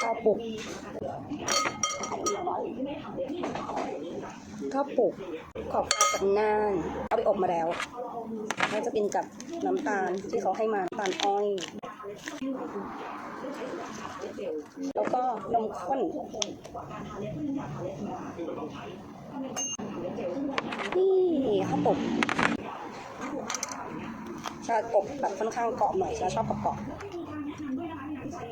ข้าวปุกข้าวปุกขอบปลากับน่านเอาไปอบมาแล้วแล้วจะกินกับน้ำตาลที่เขาให้มาน้ำตาลอ้อย แล้วก็นมข้นนี่ข้าวปุกชาอบแบบค่อนข้างเกาะหน่อยชาชอบเกาะ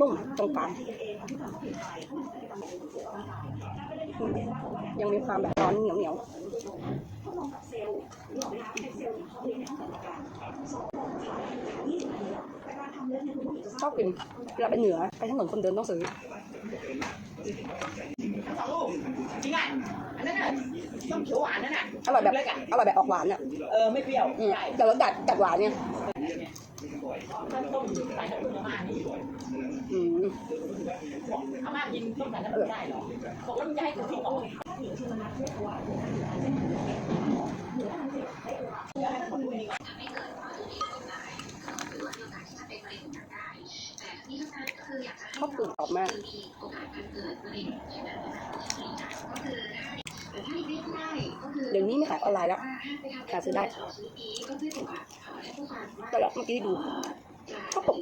นุ่มตรงกลางยังมีความแบบร้อนเหนียวเหนียวชอบกินเวลาไปเหนือไปถนนคนเดินต้องซื้อจริงอะอันนั้นน่ะต้มเขียวหวานนั่นน่ะอร่อยแบบอร่อยแบบออกหวานอะเออไม่เปรี้ยวแต่รสจัดจัดหวานเนี่ย ถ้าต้มใส่น้ำผึ้งอาม่านี่อืมอาม่ากินต้มใส่น้ำผึ้งได้เหรอบอกว่ามันจะให้คนที่ออกชอบกลิ่ออกมาก เดี๋ยวนี้ไม่ขายออนไลน์แล้วหาซื้อได้แต่แล้วเมื่อกี้ดูก็ตก